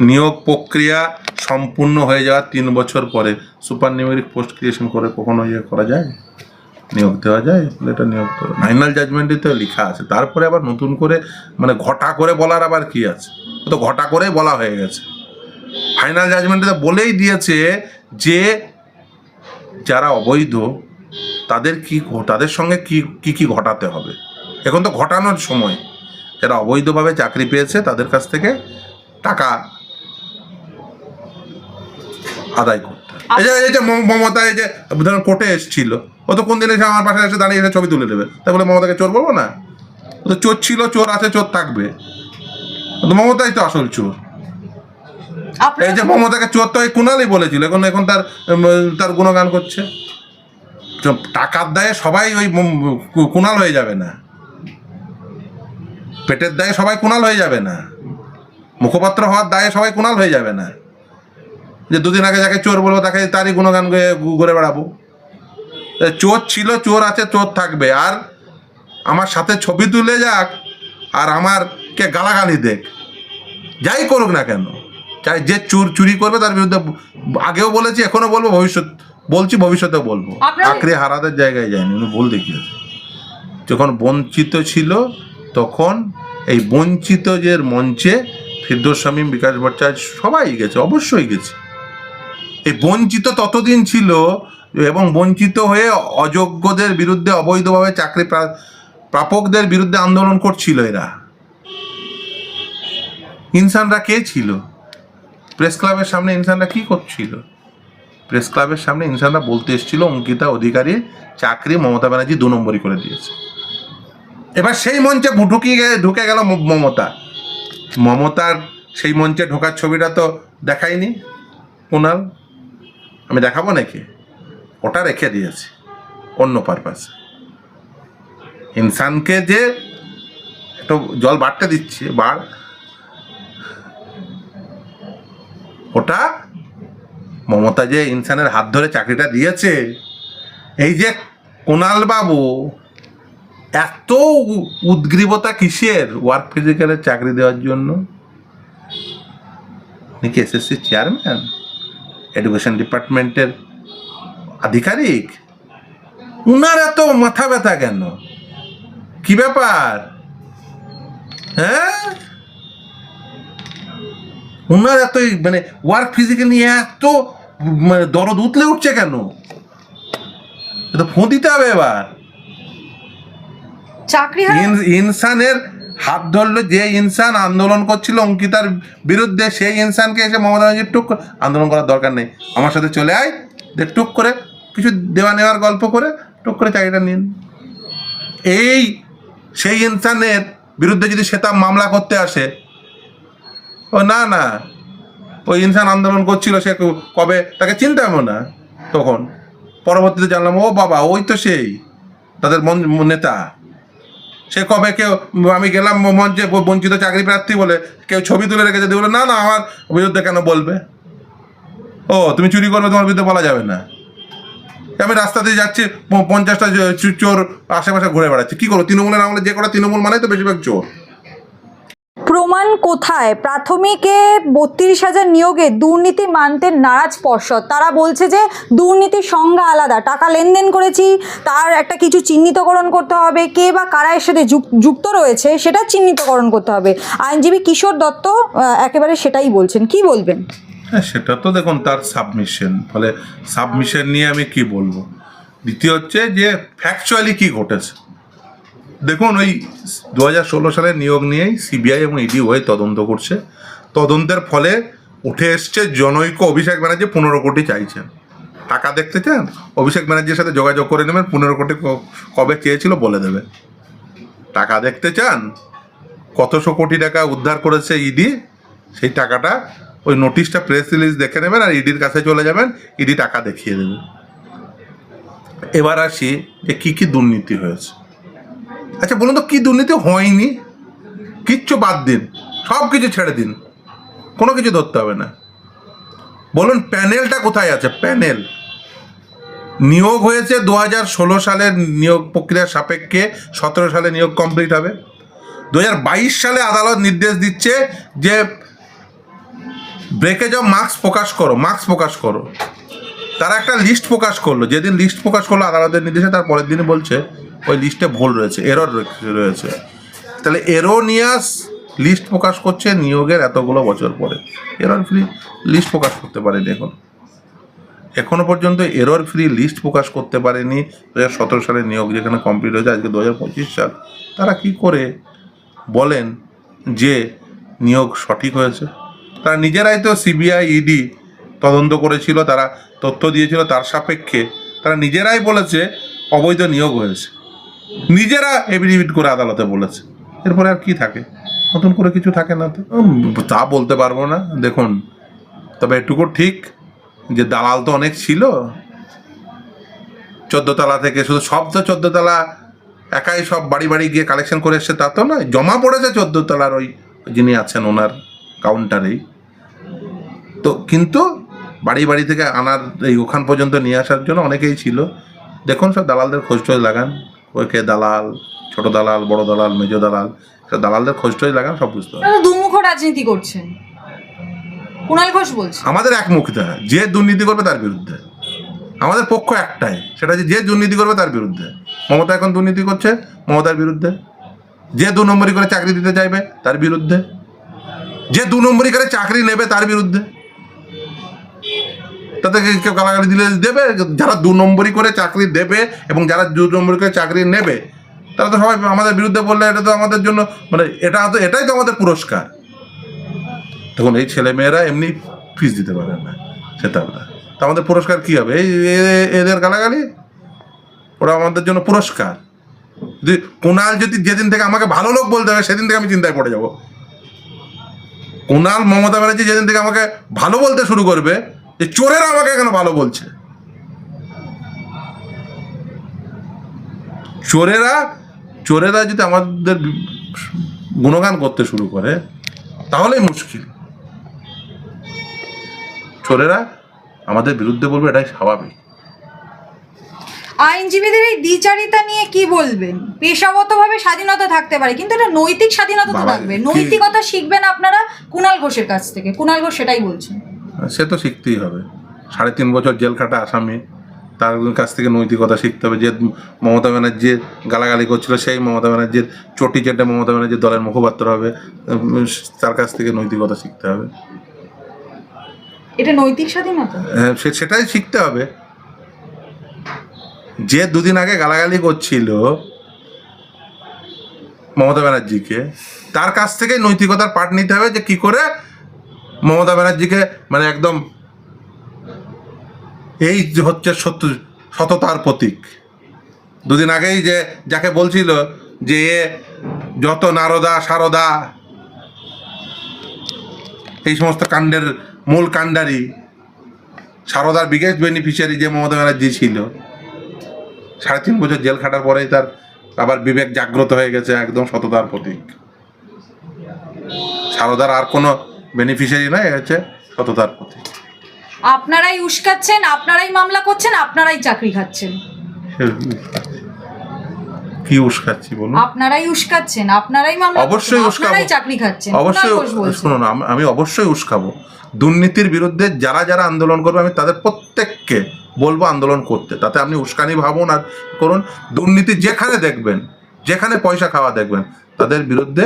নিয়োগ প্রক্রিয়া সম্পূর্ণ হয়ে যাওয়ার তিন বছর পরে সুপার নিউমেরিক পোস্ট ক্রিয়েশন করে কখনো ইয়ে করা যায়? নিয়োগ দেওয়া যায়? এটা নিয়োগ তো ফাইনাল জাজমেন্টে তো লেখা আছে। তারপরে আবার নতুন করে মানে ঘটা করে বলার আবার কি আছে? তো ঘটা করেই বলা হয়ে গেছে। ফাইনাল জাজমেন্টে তো বলেই দিয়েছে যে যারা অবৈধ, তাদের কি তাদের সঙ্গে কি কি কি ঘটাতে হবে? এখন তো ঘটানোর সময়। যারা অবৈধভাবে চাকরি পেয়েছে, তাদের কাছ থেকে টাকা আদায় করতে। এই যে এই যে মম- মমতা এই যে ধরুন কোর্টে এসেছিল ও তো কোন দিন এসে আমার পাশে এসে দাঁড়িয়ে এসে ছবি তুলে দেবে। তাই বলে মমতাকে চোর বলব না? ও তো চোর ছিল চোর আছে চোর থাকবে। তো মমতাই তো আসল চোর। এই যে মমতাকে চোর তো কুণালই বলেছিল এখন এখন তার তার গুণগান করছে। টাকার দায়ে সবাই ওই কুণাল হয়ে যাবে না। পেটের দায়ে সবাই কুণাল হয়ে যাবে না। মুখপাত্র হওয়ার দায়ে সবাই কুণাল হয়ে যাবে না। যে দুদিন আগে যাকে চোর বলব তাকে তারই গুণগান গেয়ে ঘুরে বেড়াবো। চোর ছিল চোর আছে চোর থাকবে। আর আমার সাথে ছবি তুলে যাক আর আমার কে গালাগালি দেখ। যাই করুক না কেন চাই যে চুর চুরি করবে তার বিরুদ্ধে আগেও বলেছি এখনও বলব ভবিষ্যৎ বলছি ভবিষ্যতেও বলব। আখরি হারাদের জায়গায় যায়নি উনি ভুল দেখিয়েছে যখন বঞ্চিত ছিল তখন এই বঞ্চিত যে মঞ্চে ফিরদোস শামীম বিকাশ ভট্টাচার্য সবাই গেছে অবশ্যই গেছে। এই বঞ্চিত ততদিন ছিল এবং বঞ্চিত হয়ে অযোগ্যদের বিরুদ্ধে অবৈধভাবে চাকরি প্রা- প্রাপকদের বিরুদ্ধে আন্দোলন করছিল এরা। ইনসানরা কে ছিল? প্রেস ক্লাবের সামনে ইনসানরা কি করছিল? প্রেস ক্লাবের সামনে ইনসানরা বলতে এসেছিল, অঙ্কিতা অধিকারী চাকরি মমতা ব্যানার্জি দু নম্বরই করে দিয়েছে। এবার সেই মঞ্চে ঢুকিয়ে ঢুকে গেল মমতা। মমতার সেই মঞ্চে ঢোকার ছবিটা তো দেখায়নি, কুনাল। আমি দেখাবো নাকি? ওটা রেখে দিয়েছি। অন্য পারপাসে ইনসানকে যে একটু জল বাড়তে দিচ্ছি, বাড়। ওটা মমতা যে ইনসানের হাত ধরে চাকরিটা দিয়েছে, এই যে বাবু এত উদ্গ্রীবতা কিসের ওয়ার্ক ফিজিক্যালের চাকরি দেওয়ার জন্য? উনি কি এসএসসি চেয়ারম্যান এডুকেশন ডিপার্টমেন্টের আধিকারিক? উনার এত মাথা ব্যথা কেন? কি ব্যাপার? হ্যাঁ? উনার এত মানে ওয়ার্ক ফিজিক্যাল নিয়ে এত মানে দরদ উতলে উঠছে কেন? এ তো ফোঁ দিতে হবে এবার। চাকরি ইনসানের হাত ধরলো যে ইনসান আন্দোলন করছিল অঙ্কিতার বিরুদ্ধে, সেই ইনসানকে এসে মমতা ব্যানার্জি টুক আন্দোলন করার দরকার নেই। আমার সাথে চলে আয়, দে টুক করে কিছু দেওয়া নেওয়ার গল্প করে, টুক করে চাকরিটা নিন। এই সেই ইনসানের বিরুদ্ধে যদি সেটা মামলা করতে আসে, ও না না ওই ইনসান আন্দোলন করছিল সে কবে? তাকে চিনতামও না তখন। পরবর্তীতে জানলাম, ও বাবা, ওই তো সেই, তাদের মন- নেতা। সে কবে কেউ, আমি গেলাম মঞ্চে বঞ্চিত চাকরি প্রার্থী বলে কেউ ছবি তুলে রেখেছে, দিয়ে বলে, না না, আমার বিরুদ্ধে কেন বলবে? ও, তুমি চুরি করবে, তোমার বিরুদ্ধে বলা যাবে না। আমি রাস্তা দিয়ে যাচ্ছি পঞ্চাশটা চোর আশেপাশে ঘুরে বেড়াচ্ছি। কী করো তৃণমূলের আমলে যে কটা তৃণমূল মানেই তো বেশিরভাগ চোর। প্রমাণ কোথায়? প্রাথমিকে বত্রিশ হাজার নিয়োগে দুর্নীতি মানতে নারাজ পর্ষদ। তারা বলছে যে দুর্নীতির সংজ্ঞা আলাদা। টাকা লেনদেন করেছি, তার একটা কিছু চিহ্নিতকরণ করতে হবে। কে বা কারা এর সাথে যুক- যুক্ত রয়েছে, সেটা চিহ্নিতকরণ করতে হবে। আইনজীবী কিশোর দত্ত একেবারে সেটাই বলছেন। কি বলবেন? হ্যাঁ সেটা তো দেখুন, তার সাবমিশন ফলে সাবমিশন নিয়ে আমি কি বলব? দ্বিতীয় হচ্ছে যে ফ্যাকচুয়ালি কি ঘটেছে? দেখুন, ওই দু হাজার ষোলো সালের নিয়োগ নিয়েই সিবিআই এবং ইডি হয়ে তদন্ত করছে। তদন্তের ফলে উঠে এসছে জনৈক অভিষেক ব্যানার্জি পনেরো কোটি চাইছেন। টাকা দেখতে চান? অভিষেক ব্যানার্জির সাথে যোগাযোগ করে নেবেন, পনেরো কোটি কবে চেয়েছিল বলে দেবে। টাকা দেখতে চান? কতশো কোটি টাকা উদ্ধার করেছে ইডি সেই টাকাটা ওই নোটিশটা প্রেস রিলিজ দেখে নেবেন আর ইডির কাছে চলে যাবেন ইডি টাকা দেখিয়ে দেবে। এবার আসি যে কী কী দুর্নীতি হয়েছে। আচ্ছা বলুন তো, কী দুর্নীতি হয়নি? কিচ্ছু বাদ দিন। সব কিছু ছেড়ে দিন। কোনো কিছু ধরতে হবে না। বলুন, প্যানেলটা কোথায় আছে? প্যানেল। নিয়োগ হয়েছে দু হাজার ষোলো সালের নিয়োগ প্রক্রিয়ার সাপেক্ষে সতেরো সালে নিয়োগ কমপ্লিট হবে। দু হাজার বাইশ সালে আদালত নির্দেশ দিচ্ছে যে ব্রেকেজ অফ মার্কস প্রকাশ করো মার্কস প্রকাশ করো। তারা একটা লিস্ট প্রকাশ করল। যেদিন লিস্ট প্রকাশ করল, আদালতের নির্দেশে তার পরের দিনই বলছে ওই লিস্টে ভুল রয়েছে এরর রয়েছে তাহলে এরোনিয়াস লিস্ট প্রকাশ করছে নিয়োগের এতগুলো বছর পরে। এরর ফ্রি লিস্ট প্রকাশ করতে পারেনি এখন। এখনও পর্যন্ত এরর ফ্রি লিস্ট প্রকাশ করতে পারেনি। দু হাজার সতেরো সালে নিয়োগ যেখানে কমপ্লিট হয়েছে, আজকে দু হাজার পঁচিশ সাল। তারা কি করে বলেন যে নিয়োগ সঠিক হয়েছে? তারা নিজেরাই তো সিবিআই ইডি তদন্ত করেছিল, তারা তথ্য দিয়েছিল, তার সাপেক্ষে। তারা নিজেরাই বলেছে অবৈধ নিয়োগ হয়েছে। নিজেরা এভিডেভিট করে আদালতে বলেছে। এরপরে আর কি থাকে? নতুন করে কিছু থাকে না তো? তা বলতে পারব না। দেখুন, তবে এটুকু ঠিক যে দালাল তো অনেক ছিল। চোদ্দ তলা থেকে শুধু সব তো চোদ্দ তলা একাই সব বাড়ি বাড়ি গিয়ে কালেকশন করে এসছে, তা তো নয়। জমা পড়েছে চোদ্দ তলার ওই যিনি আছেন, ওনার কাউন্টারেই তো কিন্তু বাড়ি বাড়ি থেকে আনার এই ওখান পর্যন্ত নিয়ে আসার জন্য অনেকেই ছিল। দেখুন সব দালালদের খোঁজ টোজ লাগান। ওই কে দালাল ছোট দালাল বড় দালাল মেজো দালাল দালালদের খোঁজ টোজ লাগান সব বুঝতে হবে। দুমুখ রাজনীতি করছেন। কুণাল ঘোষ বলছে আমাদের একমুখিতা যে দুর্নীতি করবে তার বিরুদ্ধে। আমাদের পক্ষ একটাই। সেটা যে যে দুর্নীতি করবে তার বিরুদ্ধে। মমতা এখন দুর্নীতি করছে মমতার বিরুদ্ধে। যে দু নম্বরি করে চাকরি দিতে চাইবে তার বিরুদ্ধে। যে দু নম্বরি করে চাকরি নেবে তার বিরুদ্ধে। তাতে কি কেউ গালাগালি দিলে দেবে, যারা দু নম্বরই করে চাকরি দেবে এবং যারা দু নম্বরি করে চাকরি নেবে, তারা তো সবাই আমাদের বিরুদ্ধে বললে এটা তো আমাদের জন্য মানে এটা তো, এটাই তো আমাদের পুরস্কার। তখন এই ছেলেমেয়েরা এমনি ফিস দিতে পারে না সেটা তা আমাদের পুরস্কার কি হবে? এই এদের গালাগালি? ওরা আমাদের জন্য পুরস্কার। যদি কুণাল যদি যেদিন থেকে আমাকে ভালো লোক বলতে হবে, সেদিন থেকে আমি চিন্তায় পড়ে যাব। কুণাল মমতা ব্যানার্জি যেদিন থেকে আমাকে ভালো বলতে শুরু করবে যে চোরেরা আমাকে কেন ভালো বলছে। চোরেরা চোরেরা যদি আমাদের গুণগান করতে শুরু করে তাহলেই মুশকিল। চোরেরা আমাদের বিরুদ্ধে বলবে এটাই স্বাভাবিক। আইনজীবীদের এই দ্বিচারিতা নিয়ে কি বলবেন? পেশাগতভাবে স্বাধীনতা থাকতে পারে কিন্তু এটা নৈতিক স্বাধীনতা তো থাকবে। নৈতিকতা শিখবেন আপনারা কুণাল ঘোষের কাছ থেকে। কুণাল ঘোষ সেটাই বলছেন। সে তো শিখতেই হবে। সাড়ে তিন বছর জেল খাটা আসামি তার কাছ থেকে নৈতিকতা শিখতে হবে। যে মমতা ব্যানার্জির গালাগালি করছিল সেই মমতা ব্যানার্জির চটি চেটে মমতা ব্যানার্জির দলের মুখপাত্র হবে। তার কাছ থেকে নৈতিকতা শিখতে হবে। এটা নৈতিক স্বাধীনতা? হ্যাঁ, সে- সেটাই শিখতে হবে। যে দুদিন আগে গালাগালি করছিল মমতা ব্যানার্জিকে তার কাছ থেকে নৈতিকতার পাঠ নিতে হবে যে কি করে মমতা ব্যানার্জিকে মানে একদম এই হচ্ছে সত্য সততার প্রতীক। দুদিন আগেই যে যাকে বলছিল যে যত নারদা, সারদা, এই সমস্ত কাণ্ডের মূল কাণ্ডারি, সারদার বিগেস্ট বেনিফিশিয়ারি যে মমতা ব্যানার্জি ছিল। সাড়ে তিন বছর জেল খাটার পরেই তার আবার বিবেক জাগ্রত হয়ে গেছে একদম সততার প্রতীক। সারদার আর কোনো বেনিফিশিয়ারি নয় এ হচ্ছে সততার প্রতীক। আপনারাই উস্কাচ্ছেন আপনারাই মামলা করছেন আপনারাই চাকরি খাচ্ছেন। কি উস্কাচ্ছি বলুন? আপনারাই উস্কাচ্ছেন আপনারাই মামলা অবশ্যই উস্কাবো। চাকরি খাচ্ছেন অবশ্যই। শুনুন আমি অবশ্যই উস্কাবো। দুর্নীতির বিরুদ্ধে যারা যারা আন্দোলন করবে আমি তাদের প্রত্যেককে বলব আন্দোলন করতে। তাতে আপনি উস্কানি ভাবুন আর করুন। দুর্নীতি যেখানে দেখবেন যেখানে পয়সা খাওয়া দেখবেন তাদের বিরুদ্ধে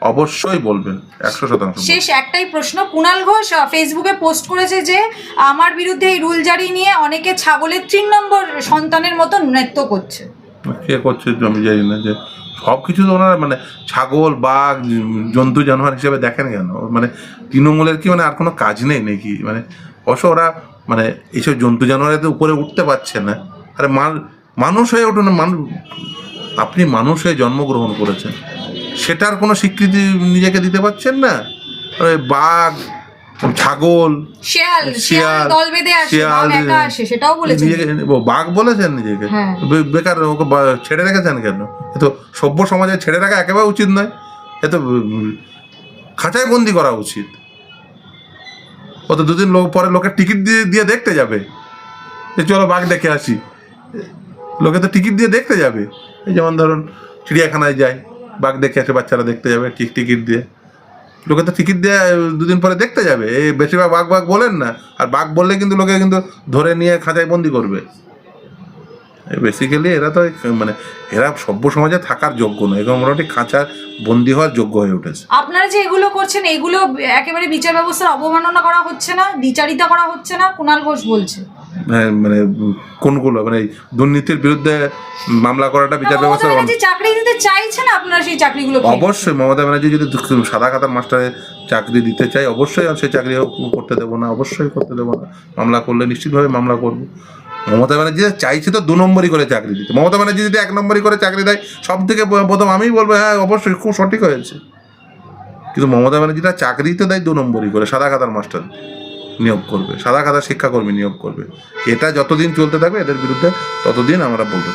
অবশ্যই বলবেন একশো শতাংশ শেষ একটাই প্রশ্ন কুণাল ঘোষ ফেসবুকে পোস্ট করেছে যে আমার বিরুদ্ধে এই রুল জারি নিয়ে অনেকে ছাগলের তিন নম্বর সন্তানের মতো নৃত্য করছে। কে করছে আমি জানি না যে সব কিছু তো ওনারা মানে ছাগল বাঘ জন্তু জানোয়ার হিসেবে দেখেন কেন? মানে তৃণমূলের কি মানে আর কোনো কাজ নেই নাকি? মানে অবশ্য ওরা মানে এইসব জন্তু জানোয়ারের উপরে উঠতে পারছে না। আরে মান- মানুষ হয়ে উঠুন মানুষ আপনি মানুষ হয়ে জন্মগ্রহণ করেছেন। সেটার কোনো স্বীকৃতি নিজেকে দিতে পারছেন না? বাঘ ছাগল শেয়াল শেয়াল দল বেঁধে আসে শিয়াল, একা আসে সেটাও বলেছেন। নিজেকে বাঘ বলেছেন নিজেকে? হ্যাঁ। বেকার ওকে ছেড়ে রেখেছেন কেন? তো সভ্য সমাজে ছেড়ে রাখা একেবারে উচিত নয়। এ তো খাঁচায় বন্দি করা উচিত। ও তো দুদিন লোক পরে লোকে টিকিট দিয়ে দিয়ে দেখতে যাবে। যে চলো বাঘ দেখে আসি। লোকে তো টিকিট দিয়ে দেখতে যাবে। এই যেমন ধরুন চিড়িয়াখানায় যায়। বাঘ দেখে আসে বাচ্চারা দেখতে যাবে টিক টিকিট দিয়ে। লোকে তো টিকিট দিয়ে দুদিন পরে দেখতে যাবে। এই বেশিরভাগ বাঘ বাঘ বলেন না, আর বাঘ বললে কিন্তু লোকে কিন্তু ধরে নিয়ে খাঁচায় বন্দি করবে। বেসিক্যালি এরা তো মানে এরা সভ্য সমাজে থাকার যোগ্য নয়, এগুলো মোটামুটি খাঁচার বন্দি হওয়ার যোগ্য হয়ে উঠেছে। আপনারা যে এগুলো করছেন, এগুলো একেবারে বিচার ব্যবস্থার অবমাননা করা হচ্ছে না, বিচারিতা করা হচ্ছে না, কুণাল ঘোষ বলছে। মানে কোনগুলো? মানে দুর্নীতির বিরুদ্ধে মামলা করাটা বিচার ব্যবস্থা চাকরি দিতে চাইছেন আপনারা সেই চাকরিগুলো অবশ্যই মমতা ব্যানার্জি যদি সাদা খাতার মাস্টারে চাকরি দিতে চাই অবশ্যই আমি সেই চাকরি করতে দেবো না অবশ্যই করতে দেবো না। মামলা করলে নিশ্চিতভাবে মামলা করব। মমতা ব্যানার্জি চাইছে তো দু নম্বরই করে চাকরি দিতে। মমতা ব্যানার্জি যদি এক নম্বরই করে চাকরি দেয় সব থেকে প্রথম আমিই বলব হ্যাঁ অবশ্যই খুব সঠিক হয়েছে। কিন্তু মমতা ব্যানার্জিটা চাকরি তো দেয় দু নম্বরই করে সাদা খাতার মাস্টার। নিয়োগ করবে সাদা কাদা শিক্ষাকর্মী নিয়োগ করবে এটা যতদিন চলতে থাকবে, এদের বিরুদ্ধে ততদিন আমরা বলতে।